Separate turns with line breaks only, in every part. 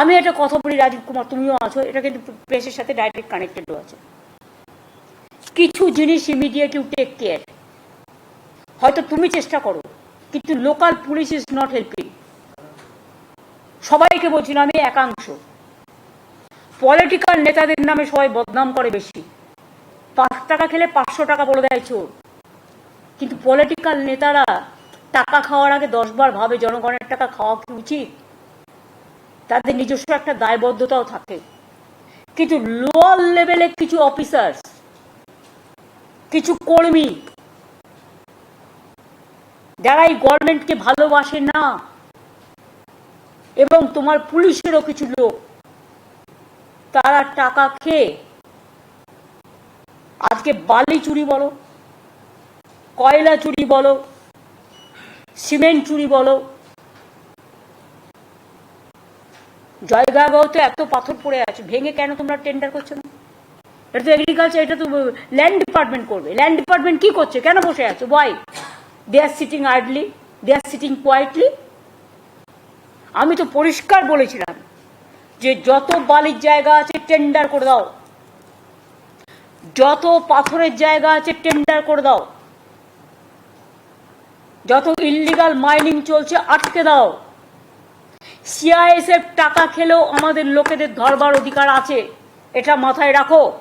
আমি একটা কথা বলি, রাজীব কুমার, তুমিও আছো, এটা কিন্তু প্রেসের সাথে ডাইরেক্ট কানেক্টেডও আছে। কিছু জিনিস ইমিডিয়েট ইউ টেক কেয়ার হয়তো তুমি চেষ্টা করো, কিন্তু local police is not helping সবাইকে বলছি আমি একাংশ। পলিটিক্যাল নেতাদের নামে সবাই বদনাম করে বেশি। পাঁচ টাকা খেলে পাঁচশো টাকা বলে দেয় চোর। কিন্তু পলিটিক্যাল নেতারা টাকা খাওয়ার আগে দশবার ভাবে, জনগণের টাকা খাওয়া কি উচিত? তাদের নিজস্ব একটা দায়বদ্ধতাও থাকে। কিন্তু লোয়ার লেভেলে কিছু অফিসার্স কিছু কর্মী, যারা এই গভর্নমেন্টকে ভালোবাসে না, এবং তোমার পুলিশেরও কিছু লোক, তারা টাকা খেয়ে আজকে বালি চুরি বলো, কয়লা চুরি বলো, সিমেন্ট চুরি বলো জয়গাগাঁওতে এত পাথর পড়ে আছে, ভেঙে কেন তোমরা টেন্ডার করছ না? এটা তো এগ্রিকালচার এটা তো ল্যান্ড ডিপার্টমেন্ট করবে। ল্যান্ড ডিপার্টমেন্ট কি করছে? কেন বসে আছো? Why they are sitting idly they are sitting quietly আমি তো পরিষ্কার বলেছিলাম যে যত বালির জায়গা আছে টেন্ডার করে দাও। যত পাথরের জায়গা আছে টেন্ডার করে দাও। যত ইল্লিগাল মাইনিং চলছে, আটকে দাও। সিআইএসএফ টাকা খেলেও আমাদের লোকেদের ধরবার অধিকার আছে। এটা মাথায় রাখো।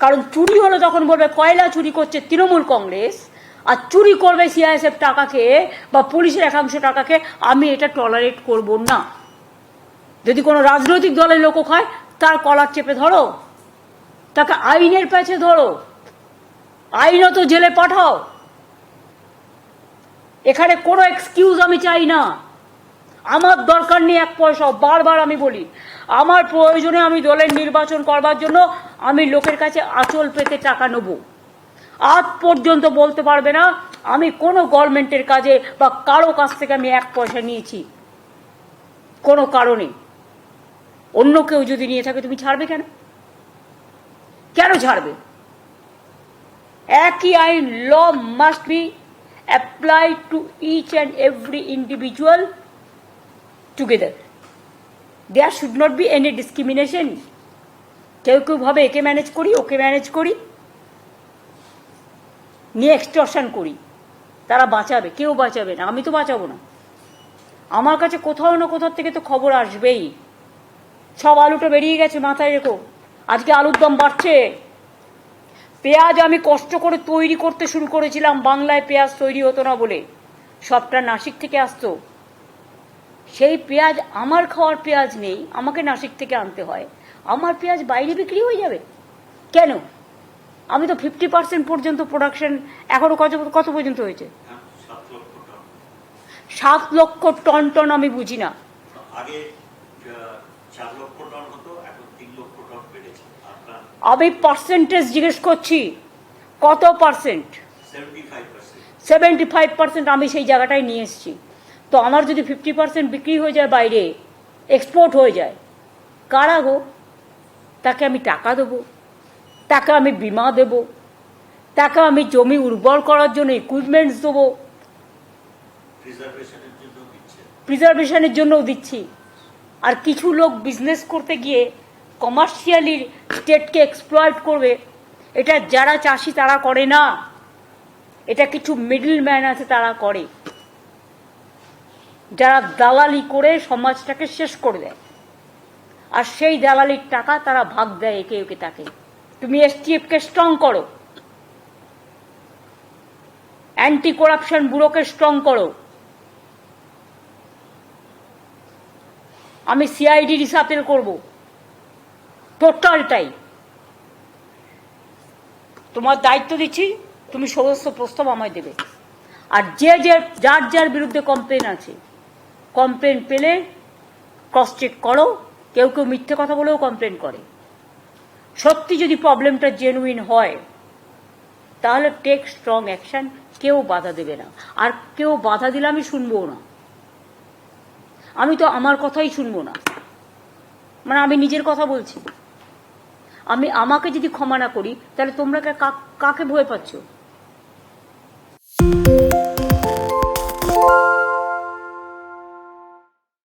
কারণ চুরি হলো তখন বলবে, কয়লা চুরি করছে তৃণমূল কংগ্রেস, আর চুরি করবে সিআইএসএফ টাকা খেয়ে বা পুলিশের একাংশ টাকা খেয়ে, আমি এটা টলারেট করব না। যদি কোনো রাজনৈতিক দলের লোক হয়, তার কলার চেপে ধরো। তাকে আইনের প্যাচে ধরো। আইনত জেলে পাঠাও। এখানে কোনো এক্সকিউজ আমি চাই না। আমার দরকার নেই এক পয়সা বারবার আমি বলি, আমার প্রয়োজনে আমি দলের নির্বাচন করবার জন্য আমি লোকের কাছে আঁচল পেতে টাকা নেব। আজ পর্যন্ত বলতে পারবে না, আমি কোনো গভর্নমেন্টের কাজে বা কারও কাছ থেকে আমি এক পয়সা নিয়েছি। কোনো কারণে। অন্য কেউ যদি নিয়ে থাকে, তুমি ছাড়বে কেন? কেন ছাড়বে? একই আইন law must be apply to each and every individual together there should not be any discrimination কেউ কেউ ভাবে একে ম্যানেজ করি, ওকে ম্যানেজ করি, নিয়ে এক্সটর্শন করি। তারা বাঁচাবে, কেউ বাঁচাবে না, আমি তো বাঁচাবো না। আমার কাছে কোথাও না কোথাও থেকে তো খবর আসবেই। সব আলুটা বেরিয়ে গেছে, মাথায় রেখো। আজকে আলুর দাম বাড়ছে। পেঁয়াজ আমি কষ্ট করে তৈরি করতে শুরু করেছিলাম বাংলায় পেঁয়াজ তৈরি হতো না বলে। সবটা নাসিক থেকে আসতো। সেই পেঁয়াজ আমার খাওয়ার পেঁয়াজ নেই আমাকে নাসিক থেকে আনতে হয়। আমার পেঁয়াজ বাইরে বিক্রি হয়ে যাবে? কেন? আমি তো ফিফটি পার্সেন্ট পর্যন্ত প্রোডাকশন এখনও কত কত পর্যন্ত হয়েছে?
সাত লক্ষ টন।
সাত লক্ষ টন টন আমি বুঝি না। আমি পার্সেন্টেজ জিজ্ঞেস করছি কত পার্সেন্ট
সেভেন্টি ফাইভ পার্সেন্ট
আমি সেই জায়গাটায় নিয়ে এসেছি। তো আমার যদি ফিফটি পার্সেন্ট বিক্রি হয়ে যায় বাইরে এক্সপোর্ট হয়ে যায় কারা গো? তাকে আমি টাকা দেবো তাকে আমি বিমা দেব তাকে আমি জমি উর্বর করার জন্য ইকুইপমেন্টস দেবো। প্রিজার্ভেশনের জন্যও দিচ্ছি। আর কিছু লোক বিজনেস করতে গিয়ে কমার্শিয়ালি স্টেটকে এক্সপ্লয়েট করবে, এটা যারা চাষি তারা করে না। এটা কিছু মিডল ম্যান আছে তারা করে। যারা দালালি করে সমাজটাকে শেষ করে দেয়। আর সেই দালালির টাকা তারা ভাগ দেয় একে একে তাকে। তুমি এসটিএফকে স্ট্রং করো। অ্যান্টি করাপশন ব্যুরোকে স্ট্রং করো। আমি সিআইডি রিসাপেল করব। টোটালটাই তোমার দায়িত্ব দিচ্ছি, তুমি সমস্ত প্রস্তাব আমায় দেবে। আর যে যে, যার যার বিরুদ্ধে কমপ্লেন আছে কমপ্লেন পেলে ক্রস চেক করো, কেউ কেউ মিথ্যে কথা বলেও কমপ্লেন করে। সত্যি যদি প্রবলেমটা জেনুইন হয়, তাহলে টেক স্ট্রং অ্যাকশন কেউ বাধা দেবে না। আর কেউ বাধা দিলে আমি শুনব না। আমি তো আমার কথাই শুনব না। মানে আমি নিজের কথা বলছি। আমি, আমাকে যদি ক্ষমা না করি, তাহলে তোমরা কাকে ভয় পাচ্ছ?